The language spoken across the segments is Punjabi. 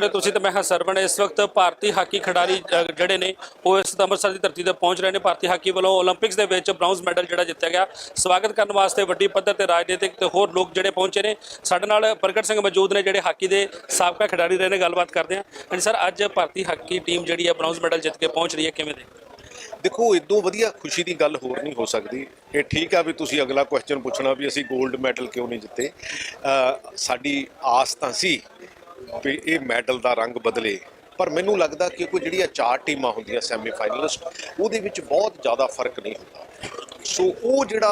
ਜੁੜੇ ਤੁਸੀਂ ਤੇ ਮੈਂ ਹਾਂ ਸਰਵਣ, ਇਸ ਵਕਤ ਭਾਰਤੀ ਹਾਕੀ ਖਿਡਾਰੀ ਜਿਹੜੇ ਨੇ, ਉਹ ਇਸ ਅੰਮ੍ਰਿਤਸਰ ਦੀ ਧਰਤੀ ਤੇ ਪਹੁੰਚ ਰਹੇ ਨੇ। ਭਾਰਤੀ ਹਾਕੀ ਵੱਲੋਂ 올림픽ਸ ਦੇ ਵਿੱਚ ਬ੍ਰੌਂਜ਼ ਮੈਡਲ ਜਿਹੜਾ ਜਿੱਤਿਆ ਗਿਆ। ਸਵਾਗਤ ਕਰਨ ਵਾਸਤੇ ਵੱਡੀ ਪੱਧਰ ਤੇ ਰਾਜਨੀਤਿਕ ਤੇ ਹੋਰ ਲੋਕ ਜਿਹੜੇ ਪਹੁੰਚੇ ਨੇ। ਸਾਡੇ ਨਾਲ ਪ੍ਰਗਟ ਸਿੰਘ ਮੌਜੂਦ ਨੇ, ਜਿਹੜੇ ਹਾਕੀ ਦੇ ਸਾਬਕਾ ਖਿਡਾਰੀ ਰਹੇ ਨੇ। ਗੱਲਬਾਤ ਕਰਦੇ ਹਾਂ। ਐਂਡ ਸਰ, ਅੱਜ ਭਾਰਤੀ ਹਾਕੀ ਟੀਮ ਜਿਹੜੀ ਆ ਬ੍ਰੌਂਜ਼ ਮੈਡਲ ਜਿੱਤ ਕੇ ਪਹੁੰਚ ਰਹੀ ਹੈ। ਕਿਵੇਂ ਦੇਖੋ ਇਦੋਂ ਵਧੀਆ ਖੁਸ਼ੀ ਦੀ ਗੱਲ ਹੋਰ ਨਹੀਂ ਹੋ ਸਕਦੀ। ਇਹ ਠੀਕ ਆ ਵੀ ਤੁਸੀਂ ਅਗਲਾ ਕੁਐਸਚਨ ਪੁੱਛਣਾ ਵੀ ਅਸੀਂ 골ਡ ਮੈਡਲ ਕਿਉਂ ਨਹੀਂ ਜਿੱਤੇ। ਸਾਡੀ ਆਸ ਤਾਂ ਸੀ ਵੀ ਇਹ ਮੈਡਲ ਦਾ ਰੰਗ ਬਦਲੇ। ਪਰ ਮੈਨੂੰ ਲੱਗਦਾ ਕਿ ਕੋਈ ਜਿਹੜੀਆਂ ਚਾਰ ਟੀਮਾਂ ਹੁੰਦੀਆਂ ਸੈਮੀਫਾਈਨਲਿਸਟ, ਉਹਦੇ ਵਿੱਚ ਬਹੁਤ ਜ਼ਿਆਦਾ ਫ਼ਰਕ ਨਹੀਂ ਹੁੰਦਾ। ਸੋ ਉਹ ਜਿਹੜਾ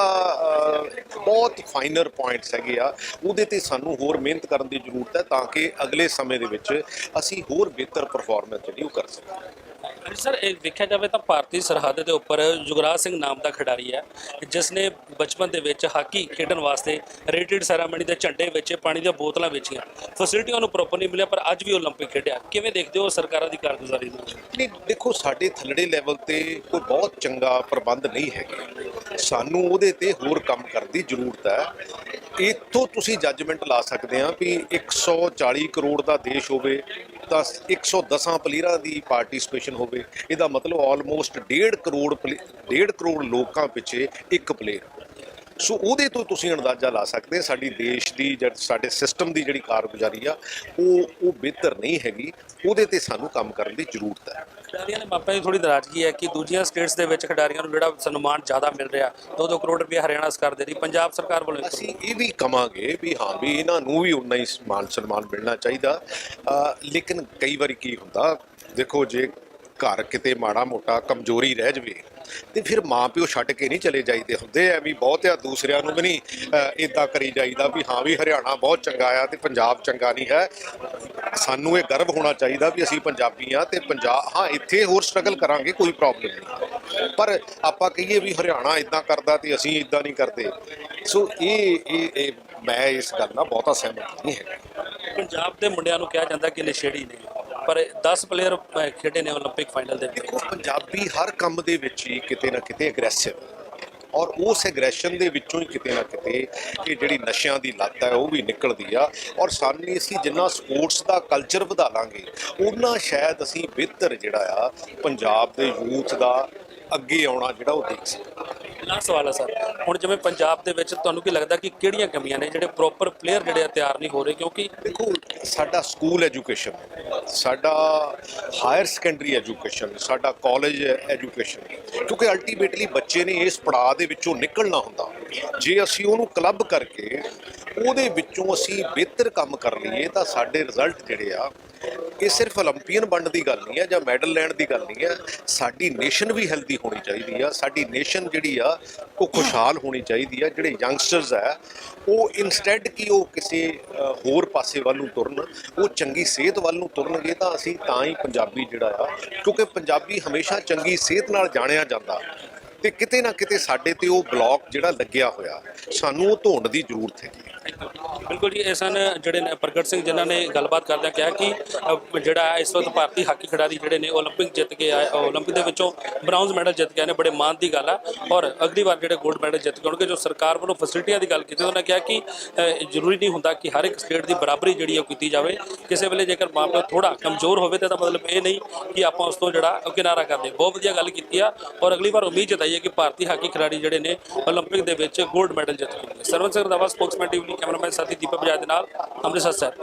ਬਹੁਤ ਫਾਈਨਰ ਪੁਆਇੰਟਸ ਹੈਗੇ ਆ, ਉਹਦੇ ਤੇ ਸਾਨੂੰ ਹੋਰ ਮਿਹਨਤ ਕਰਨ ਦੀ ਜ਼ਰੂਰਤ ਹੈ ਤਾਂ ਕਿ ਅਗਲੇ ਸਮੇਂ ਦੇ ਵਿੱਚ ਅਸੀਂ ਹੋਰ ਬਿਹਤਰ ਪਰਫਾਰਮੈਂਸ ਜਿਹੜੀ ਉਹ ਕਰ ਸਕੀਏ। ਸਰ ਇਹ ਵੇਖਿਆ ਜਾਵੇ ਤਾਂ ਭਾਰਤੀ ਸਰਹੱਦ ਦੇ ਉੱਪਰ ਜੁਗਰਾਜ ਸਿੰਘ ਨਾਮ ਦਾ ਖਿਡਾਰੀ ਹੈ ਜਿਸ ਨੇ ਬਚਪਨ ਦੇ ਵਿੱਚ ਹਾਕੀ ਖੇਡਣ ਵਾਸਤੇ ਰੇਟਡ ਸੈਰਾਮਨੀ ਦੇ ਝੰਡੇ ਵਿੱਚ ਪਾਣੀ ਦੀਆਂ ਬੋਤਲਾਂ ਵੇਚੀਆਂ ਫੈਸਿਲਿਟੀਆਂ ਨੂੰ ਪ੍ਰੋਪਰ ਨਹੀਂ ਮਿਲਿਆ ਪਰ ਅੱਜ ਵੀ 올림픽 ਖੇਡਿਆ ਕਿਵੇਂ ਦੇਖਦੇ ਹੋ ਸਰਕਾਰਾਂ ਦੀ ਕਾਰਗੁਜ਼ਾਰੀ ਨੂੰ ਨਹੀਂ ਦੇਖੋ ਸਾਡੇ ਥੱਲੜੇ ਲੈਵਲ ਤੇ ਕੋਈ ਬਹੁਤ ਚੰਗਾ ਪ੍ਰਬੰਧ ਨਹੀਂ ਹੈਗੇ ਸਾਨੂੰ ਉਹਦੇ ਤੇ ਹੋਰ ਕੰਮ ਕਰਨ ਦੀ ਜ਼ਰੂਰਤ ਹੈ ਇੱਥੋਂ ਤੁਸੀਂ ਜੱਜਮੈਂਟ ਲਾ ਸਕਦੇ ਆ ਵੀ 140 ਕਰੋੜ ਦਾ ਦੇਸ਼ ਹੋਵੇ ਤਾਂ 110 ਪਲੇਅਰਾਂ ਦੀ ਪਾਰਟਿਸਿਪੇਸ਼ਨ ਹੋਵੇ। ਇਹਦਾ ਮਤਲਬ ਆਲਮੋਸਟ 1.5 ਕਰੋੜ 1.5 ਕਰੋੜ ਲੋਕਾਂ ਪਿੱਛੇ ਇੱਕ ਪਲੇਅਰ। ਸੋ ਉਹਦੇ ਤੋਂ ਤੁਸੀਂ ਅੰਦਾਜ਼ਾ ਲਾ ਸਕਦੇ ਸਾਡੀ ਦੇਸ਼ ਦੀ ਸਾਡੇ ਸਿਸਟਮ ਦੀ ਜਿਹੜੀ ਕਾਰਗੁਜ਼ਾਰੀ ਆ ਉਹ ਉਹ ਬਿਹਤਰ ਨਹੀਂ ਹੈਗੀ। ਉਹਦੇ ਤੇ ਸਾਨੂੰ ਕੰਮ ਕਰਨ ਦੀ ਜ਼ਰੂਰਤ ਹੈ। ਖਿਡਾਰੀਆਂ ਦੇ ਮਾਪਿਆਂ ਦੀ ਥੋੜੀ ਨਾਰਾਜ਼ਗੀ ਹੈ ਕਿ ਦੂਜੀਆਂ ਸਟੇਟਸ ਦੇ ਵਿੱਚ ਖਿਡਾਰੀਆਂ ਨੂੰ ਜਿਹੜਾ ਸਨਮਾਨ ਜ਼ਿਆਦਾ ਮਿਲ ਰਿਹਾ 2-2 ਕਰੋੜ ਰੁਪਏ ਹਰਿਆਣਾ ਸਰਕਾਰ ਦੇ ਰਹੀ ਪੰਜਾਬ ਸਰਕਾਰ ਵੱਲੋਂ ਅਸੀਂ ਇਹ ਵੀ ਕਵਾਂਗੇ ਵੀ ਹਾਂ ਵੀ ਇਹਨਾਂ ਨੂੰ ਵੀ ਉਨਾ ਹੀ ਮਾਨ ਸਨਮਾਨ ਮਿਲਣਾ ਚਾਹੀਦਾ। ਲੇਕਿਨ ਕਈ ਵਾਰੀ ਕੀ ਹੁੰਦਾ ਦੇਖੋ ਜੇ ਘਰ ਕਿਤੇ ਮਾੜਾ ਮੋਟਾ ਕਮਜ਼ੋਰੀ ਰਹਿ ਜਵੇ ਤੇ ਫਿਰ ਮਾਂ ਪਿਓ ਛੱਡ ਕੇ ਨਹੀਂ ਚਲੇ ਜਾਈਦੇ ਹੁੰਦੇ ਐ ਵੀ ਬਹੁਤ ਬਹੁਤਿਆ ਦੂਸਰਿਆਂ ਨੂੰ ਵੀ ਨਹੀਂ ਇਦਾਂ ਕਰੀ ਜਾਈਦਾ ਵੀ ਹਾਂ ਵੀ ਹਰਿਆਣਾ ਬਹੁਤ ਚੰਗਾ ਆ ਤੇ ਪੰਜਾਬ ਚੰਗਾ ਨਹੀਂ ਹੈ। ਸਾਨੂੰ ਇਹ ਗਰਵ ਹੋਣਾ ਚਾਹੀਦਾ ਵੀ ਅਸੀਂ ਪੰਜਾਬੀ ਆ ਤੇ ਪੰਜਾਬ ਹਾਂ, ਇੱਥੇ ਹੋਰ ਸਟਰਗਲ ਕਰਾਂਗੇ, ਕੋਈ ਪ੍ਰੋਬਲਮ ਨਹੀਂ। ਪਰ ਆਪਾਂ ਕਹੀਏ ਵੀ ਹਰਿਆਣਾ ਇਦਾਂ ਕਰਦਾ ਤੇ ਅਸੀਂ ਇਦਾਂ ਨਹੀਂ ਕਰਦੇ। ਸੋ ਇਹ ਇਹ, ਮੈਂ ਇਸ ਗੱਲ ਨਾਲ ਬਹੁਤਾ ਸਹਿਮਤ ਨਹੀਂ ਹੈਗਾ। ਪੰਜਾਬ ਦੇ ਮੁੰਡਿਆਂ ਨੂੰ ਕਿਹਾ ਜਾਂਦਾ ਕਿ ਨਸ਼ੇੜੀ ਨੇ। ਪਰ 10 ਪਲੇਅਰ ਖੇਡੇ ਨੇ 올림픽 ਫਾਈਨਲ ਦੇ ਵਿੱਚ ਦੇਖੋ ਪੰਜਾਬੀ ਹਰ ਕੰਮ ਦੇ ਵਿੱਚ ਹੀ ਕਿਤੇ ਨਾ ਕਿਤੇ ਐਗਰੈਸਿਵ ਔਰ ਉਸ ਐਗਰੈਸ਼ਨ ਦੇ ਵਿੱਚੋਂ ਹੀ ਕਿਤੇ ਨਾ ਕਿਤੇ ਇਹ ਜਿਹੜੀ ਨਸ਼ਿਆਂ ਦੀ ਲੱਤ ਹੈ ਉਹ ਵੀ ਨਿਕਲਦੀ ਆ ਔਰ ਸਾਨੂੰ ਅਸੀਂ ਜਿੰਨਾ ਸਪੋਰਟਸ ਦਾ ਕਲਚਰ ਵਧਾ ਲਾਂਗੇ ਉਹਨਾਂ ਸ਼ਾਇਦ ਅਸੀਂ ਬਿਹਤਰ ਜਿਹੜਾ ਆ ਪੰਜਾਬ ਦੇ ਯੂਥ ਦਾ ਅੱਗੇ ਆਉਣਾ ਜਿਹੜਾ ਉਹ ਦੇਖ ਸਕਦੇ ਲਾਸਟ ਸਵਾਲ ਹੈ ਸਰ ਹੁਣ ਜਿਵੇਂ ਪੰਜਾਬ ਦੇ ਵਿੱਚ ਤੁਹਾਨੂੰ ਕੀ ਲੱਗਦਾ ਕਿ ਕਿਹੜੀਆਂ ਕਮੀਆਂ ਨੇ ਜਿਹੜੇ ਪ੍ਰੋਪਰ ਪਲੇਅਰ ਜਿਹੜੇ ਆ ਤਿਆਰ ਨਹੀਂ ਹੋ ਰਹੇ? ਕਿਉਂਕਿ ਦੇਖੋ ਸਾਡਾ ਸਕੂਲ ਐਜੂਕੇਸ਼ਨ ਸਾਡਾ ਹਾਇਰ ਸੈਕੰਡਰੀ ਐਜੂਕੇਸ਼ਨ ਸਾਡਾ ਕਾਲਜ ਐਜੂਕੇਸ਼ਨ ਕਿਉਂਕਿ ਅਲਟੀਮੇਟਲੀ ਬੱਚੇ ਨੇ ਇਸ ਪੜਾਅ ਦੇ ਵਿੱਚੋਂ ਨਿਕਲਣਾ ਹੁੰਦਾ। ਜੇ ਅਸੀਂ ਉਹਨੂੰ ਕਲੱਬ ਕਰਕੇ ਉਹਦੇ ਵਿੱਚੋਂ ਅਸੀਂ ਬਿਹਤਰ ਕੰਮ ਕਰ ਲਈਏ ਤਾਂ ਸਾਡੇ ਰਿਜ਼ਲਟ ਜਿਹੜੇ ਆ ਇਹ ਸਿਰਫ 올림ਪੀਅਨ ਵੰਡ ਦੀ ਗੱਲ ਨਹੀਂ ਹੈ ਜਾਂ ਮੈਡਲ ਲੈਣ ਦੀ ਗੱਲ ਨਹੀਂ ਹੈ, ਸਾਡੀ ਨੇਸ਼ਨ ਵੀ ਹੈਲਦੀ ਹੋਣੀ ਚਾਹੀਦੀ ਆ, ਸਾਡੀ ਨੇਸ਼ਨ ਜਿਹੜੀ ਆ, ਉਹ ਖੁਸ਼ਹਾਲ ਹੋਣੀ ਚਾਹੀਦੀ ਆ, ਜਿਹੜੇ ਯੰਗਸਟਰਸ ਆ, ਉਹ ਇਨਸਟੈਡ ਕਿ ਉਹ ਕਿਸੇ ਹੋਰ ਪਾਸੇ ਵੱਲ ਨੂੰ ਤੁਰਨ, ਉਹ ਚੰਗੀ ਸਿਹਤ ਵੱਲ ਨੂੰ ਤੁਰਨਗੇ ਤਾਂ ਅਸੀਂ ਤਾਂ ਹੀ ਪੰਜਾਬੀ ਜਿਹੜਾ ਆ, ਕਿਉਂਕਿ ਪੰਜਾਬੀ ਹਮੇਸ਼ਾ ਚੰਗੀ ਸਿਹਤ ਨਾਲ ਜਾਣਿਆ ਜਾਂਦਾ ਤੇ ਕਿਤੇ ਨਾ ਕਿਤੇ ਸਾਡੇ ਤੇ ਉਹ ਬਲੌਕ ਜਿਹੜਾ ਲੱਗਿਆ ਹੋਇਆ, ਸਾਨੂੰ ਉਹ ਧੋਣ ਦੀ ਜ਼ਰੂਰਤ ਹੈ ਬਿਲਕੁਲ ਜੀ, ਇਹ ਸਨ ਜਿਹੜੇ ਨੇ ਪ੍ਰਗਟ ਸਿੰਘ, ਜਿਨ੍ਹਾਂ ਨੇ ਗੱਲਬਾਤ ਕਰਦਿਆਂ ਕਿਹਾ ਕਿ ਜਿਹੜਾ ਇਸ ਵਕਤ ਭਾਰਤੀ ਹਾਕੀ ਖਿਡਾਰੀ ਜਿਹੜੇ ਨੇ 올림픽 ਜਿੱਤ ਕੇ ਆਏ 올림픽 ਦੇ ਵਿੱਚੋਂ ਬ੍ਰਾਂਜ਼ ਮੈਡਲ ਜਿੱਤ ਕੇ ਆਏ ਨੇ, ਬੜੇ ਮਾਣ ਦੀ ਗੱਲ ਆ। ਔਰ ਅਗਲੀ ਵਾਰ ਜਿਹੜੇ ਗੋਲਡ ਮੈਡਲ ਜਿੱਤ ਕੇ ਆਉਣਗੇ, ਜੋ ਸਰਕਾਰ ਵੱਲੋਂ ਫੈਸਿਲਿਟੀਆਂ ਦੀ ਗੱਲ ਕੀਤੀ, ਉਹਨਾਂ ਨੇ ਕਿਹਾ ਕਿ ਜ਼ਰੂਰੀ ਨਹੀਂ ਹੁੰਦਾ ਕਿ ਹਰ ਇੱਕ ਸਟੇਟ ਦੀ ਬਰਾਬਰੀ ਜਿਹੜੀ ਉਹ ਕੀਤੀ ਜਾਵੇ। ਕਿਸੇ ਵੇਲੇ ਜੇਕਰ ਮਾਮਲਾ ਥੋੜਾ ਕਮਜ਼ੋਰ ਹੋਵੇ ਤਾਂ ਮਤਲਬ ਇਹ ਨਹੀਂ ਕਿ ਆਪਾਂ ਉਸ ਤੋਂ ਜਿਹੜਾ ਕਿਨਾਰਾ ਕਰ ਦੇ ਬਹੁਤ ਵਧੀਆ ਗੱਲ ਕੀਤੀ ਆ ਔਰ ਅਗਲੀ ਵਾਰ ਉਮੀਦ ਜਤਾਈਏ ਕਿ ਭਾਰਤੀ ਹਾਕੀ ਖਿਡਾਰੀ ਜਿਹੜੇ ਨੇ 올림픽 ਦੇ ਵਿੱਚ 골ਡ ਮੈਡਲ ਜਿੱਤਣਗੇ ਸਰਵਨ ਸਿੰਘ ਰੰਧਾਵਾ ਸਪੋਕਸਮੈਨ ਟੀਮ ਲਈ ਕੈਮਰਾਮੈਨ ਸਾਥੀ ਦੀਪਕ ਬਜਾਜ ਦੇ ਨਾਲ, ਅੰਮ੍ਰਿਤਸਰ ਸਰ